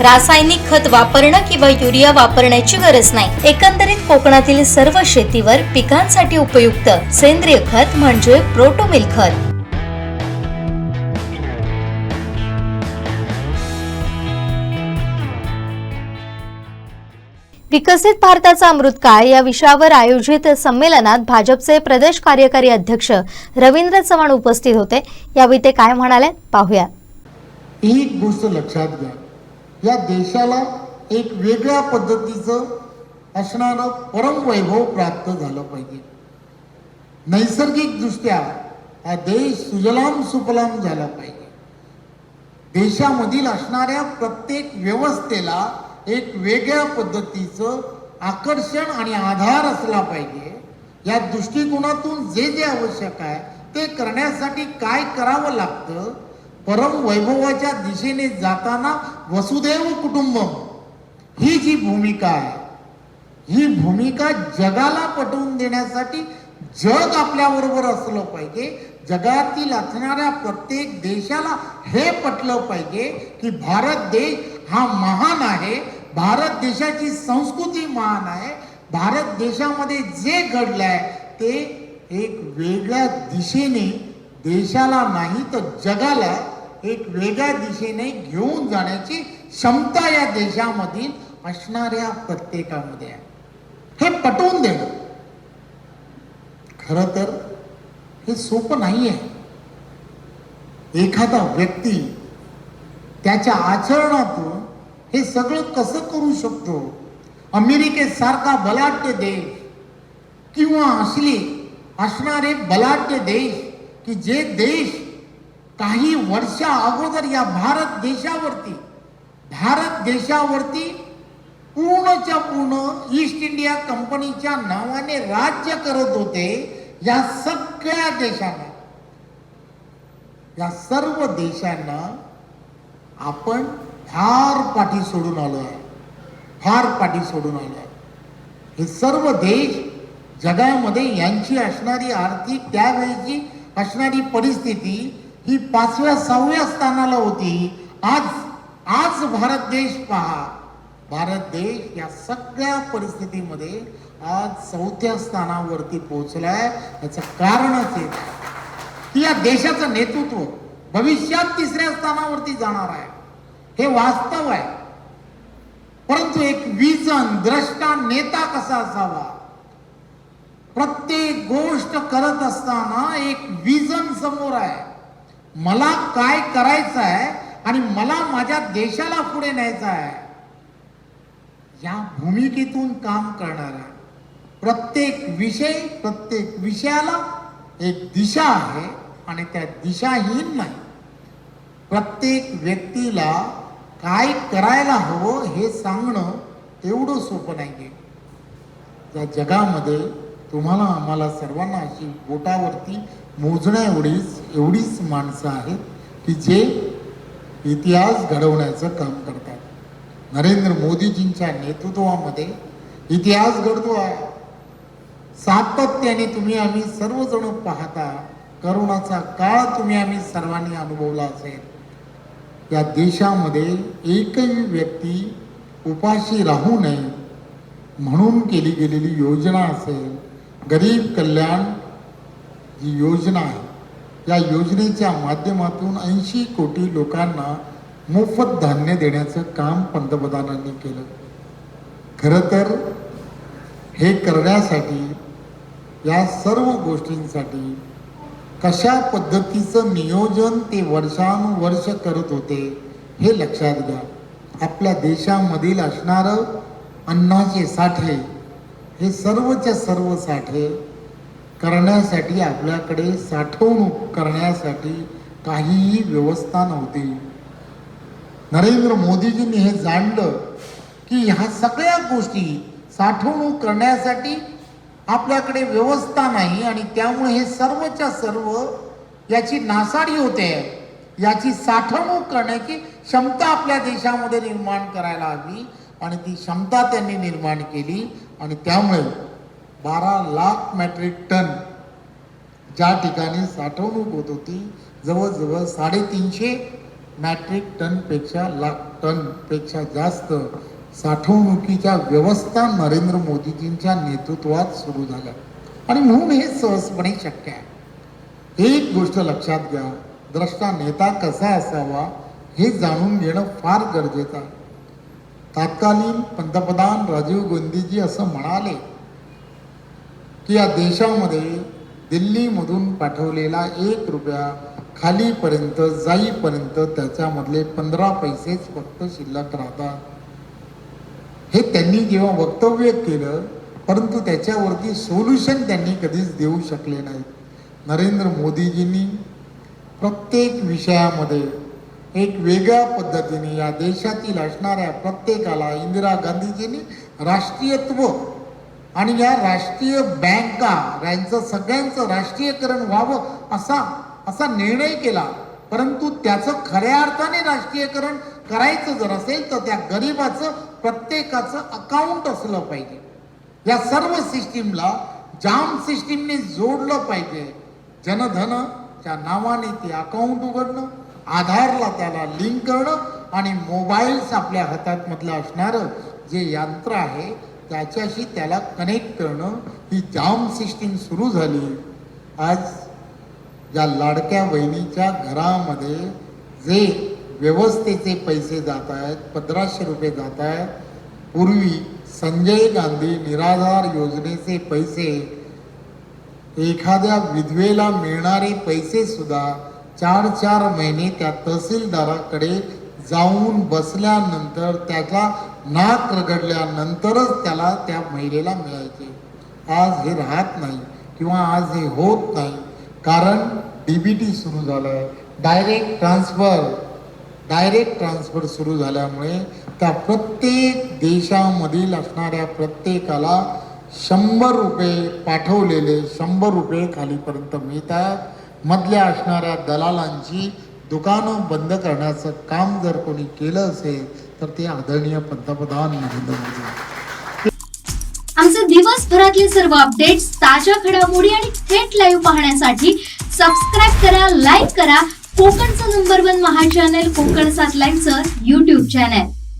रासायनिक खत वापरणं किंवा युरिया वापरण्याची गरज नाही. एकंदरीत कोकणातील सर्व शेतीवर पिकांसाठी उपयुक्त सेंद्रिय खत म्हणजे प्रोटोमिल खत. विकसित भारताचा अमृतकाळ या विषयावर आयोजित संमेलनात भाजपचे प्रदेश कार्यकारी अध्यक्ष रवींद्र चव्हाण उपस्थित होते. यावेळी ते काय म्हणाले? पाहूया. एक गोष्ट लक्षात घ्या. या देशाला एक वेगळ्या पद्धतीचं असणारं परमवैभव प्राप्त झालं पाहिजे. नैसर्गिकदृष्ट्या हा देश सुजलाम सुफलाम झाला पाहिजे. देशामधील असणाऱ्या प्रत्येक व्यवस्थेला एक वेगळ्या पद्धतीचं आकर्षण आणि आधार असला पाहिजे. या दृष्टिकोनातून जे जे आवश्यक आहे ते करण्यासाठी काय करावं लागतं? परम वैभवाच्या दिशेने जाताना वसुदैव कुटुंबम. ही जी भूमिका आहे ही भूमिका जगाला पटवून देण्यासाठी जग आपल्याबरोबर असलं पाहिजे जगातील असणाऱ्या प्रत्येक देशाला हे पटलं पाहिजे की भारत देश हा महान आहे भारत देशाची संस्कृती महान आहे भारत देशामध्ये जे घडलंय ते एक वेगळ्या दिशेने देशाला नाही तर जगाला एक वेगळ्या दिशेने घेऊन जाण्याची क्षमता या देशामधील असणाऱ्या प्रत्येकामध्ये आहे. हे पटवून देणं. खर तर हे सोपं नाही आहे एखादा व्यक्ती त्याच्या आचरणातून हे सगळं कसं करू शकतो? अमेरिकेसारखा बलाढ्य देश किंवा असले असणारे बलाढ्य देश की जे देश काही वर्षा अगोदर या भारत देशावरती भारत देशावरती पूर्णच्या पूर्ण ईस्ट इंडिया कंपनीच्या नावाने राज्य करत होते या सगळ्या देशांना. या सर्व देशांना आपण फार पाठी सोडून आलो आहे फार पाठी सोडून आलो आहे हे सर्व देश जगामध्ये यांची असणारी आर्थिक त्यावेळीची असणारी परिस्थिती ही पाचव्या सहाव्या स्थानाला होती. आज आज भारत देश पहा. भारत देश या सगळ्या परिस्थितीमध्ये आज चौथ्या स्थानावरती पोहोचलाय. याचं कारणच हे. आहे की या देशाचं नेतृत्व भविष्यात तिसऱ्या स्थानावरती जाणार आहे. हे वास्तव आहे. परंतु एक विजन द्रष्टा नेता कसा असावा? प्रत्येक गोष्ट करत असताना एक विजन समोर आहे. मला काय करायचं आहे आणि मला माझ्या देशाला पुढे न्यायचं आहे? या भूमिकेतून काम करणारा प्रत्येक विषय प्रत्येक विषयाला एक दिशा आहे आणि त्या दिशाहीन नाही. प्रत्येक व्यक्तीला काय करायला हवं हे सांगणं तेवढं सोपं नाही या जगामध्ये तुम्हाला आम्हाला सर्वांना अशी बोटावरती मोजण्या एवढीच एवढीच माणसं आहेत की जे इतिहास घडवण्याचं काम करतात. नरेंद्र मोदीजींच्या नेतृत्वामध्ये इतिहास घडतो आहे. सातत्याने तुम्ही आम्ही सर्वजण पाहता करोनाचा काळ तुम्ही आम्ही सर्वांनी अनुभवला असेल. या देशामध्ये एकही व्यक्ती उपाशी राहू नये म्हणून केली गेलेली योजना असेल गरीब कल्याण जी योजना आहे या योजनेच्या माध्यमातून ऐंशी कोटी लोकांना मोफत धान्य देण्याचं काम पंतप्रधानांनी केलं. खरं तर हे करण्यासाठी या सर्व गोष्टींसाठी कशा पद्धतीचं नियोजन ते वर्षानुवर्ष करत होते हे लक्षात घ्या. आपल्या देशामधील असणारं अन्नाचे साठे हे सर्वच्या सर्व साठे करण्यासाठी आपल्याकडे साठवणूक करण्यासाठी काहीही व्यवस्था नव्हती. नरेंद्र मोदीजींनी हे जाणलं की ह्या सगळ्या गोष्टी साठवणूक करण्यासाठी आपल्याकडे व्यवस्था नाही आणि त्यामुळे हे सर्वच्या सर्व याची नासाडी होते. याची साठवणूक करण्याची क्षमता आपल्या देशामध्ये निर्माण करायला हवी. आणि ती क्षमता त्यांनी निर्माण केली आणि त्यामुळे बारा लाख मॅट्रिक टन ज्या ठिकाणी साठवणूक होत होती जवळजवळ साडेतीनशे मॅट्रिक टनपेक्षा लाख टनपेक्षा जास्त साठवणुकीच्या व्यवस्था नरेंद्र मोदीजींच्या नेतृत्वात सुरू झाल्या. आणि म्हणून हे सहजपणे शक्य आहे. एक गोष्ट लक्षात घ्या द्रष्टा नेता कसा असावा हे जाणून घेणं फार गरजेचं आहे. तत्कालीन पंतप्रधान राजीव गांधीजी असं म्हणाले की या देशामध्ये दिल्लीमधून पाठवलेला एक रुपया खालीपर्यंत जाईपर्यंत त्याच्यामधले पंधरा पैसेच फक्त शिल्लक राहतात. हे त्यांनी जेव्हा वक्तव्य केलं परंतु त्याच्यावरती सोल्युशन त्यांनी कधीच देऊ शकले नाहीत. नरेंद्र मोदीजींनी प्रत्येक विषयामध्ये एक वेगळ्या पद्धतीने या देशातील असणाऱ्या प्रत्येकाला इंदिरा गांधीजींनी राष्ट्रीयत्व आणि या राष्ट्रीय बँका यांचं सगळ्यांचं राष्ट्रीयकरण व्हावं असा असा निर्णय केला. परंतु त्याचं खऱ्या अर्थाने राष्ट्रीयकरण करायचं जर असेल तर त्या गरिबाचं प्रत्येकाचं अकाउंट असलं पाहिजे. या सर्व सिस्टीमला जाम सिस्टीमने जोडलं पाहिजे. जनधनच्या नावाने ते अकाउंट उघडणं आधारला त्याला लिंक करणं आणि मोबाईल्स आपल्या हातात मधलं असणारं जे यंत्र आहे त्याच्याशी त्याला कनेक्ट करणं ही जाम सिस्टीम सुरू झाली. आज या लाडक्या बहिणीच्या घरामध्ये जे व्यवस्थेचे पैसे जात आहेत पंधराशे रुपये जात आहेत पूर्वी संजय गांधी निराधार योजनेचे पैसे एखाद्या विधवेला मिळणारे पैसेसुद्धा चार चार महिने त्या तहसीलदाराकडे जाऊन बसल्यानंतर त्याचा नाक रगडल्यानंतरच त्याला त्या महिलेला मिळायचे. आज हे राहत नाही किंवा आज हे होत नाही. कारण डी बी टी सुरू झालं आहे डायरेक्ट ट्रान्सफर डायरेक्ट ट्रान्सफर सुरू झाल्यामुळे त्या प्रत्येक देशामधील असणाऱ्या प्रत्येकाला शंभर रुपये पाठवलेले शंभर रुपये खालीपर्यंत मिळतात. मधल्या असणाऱ्या दलालांची दुकानं बंद करण्याचं काम जर कोणी केलं असेल तर ते आदरणीय पंतप्रधान नरेंद्र मोदी. आमचे दिवसभरातले सर्व अपडेट्स ताज्या घडामोडी आणि थेट लाईव्ह पाहण्यासाठी सबस्क्राईब करा लाईक करा. कोकणचं नंबर वन महा चॅनल कोकण सात लाईनचं युट्यूब चॅनल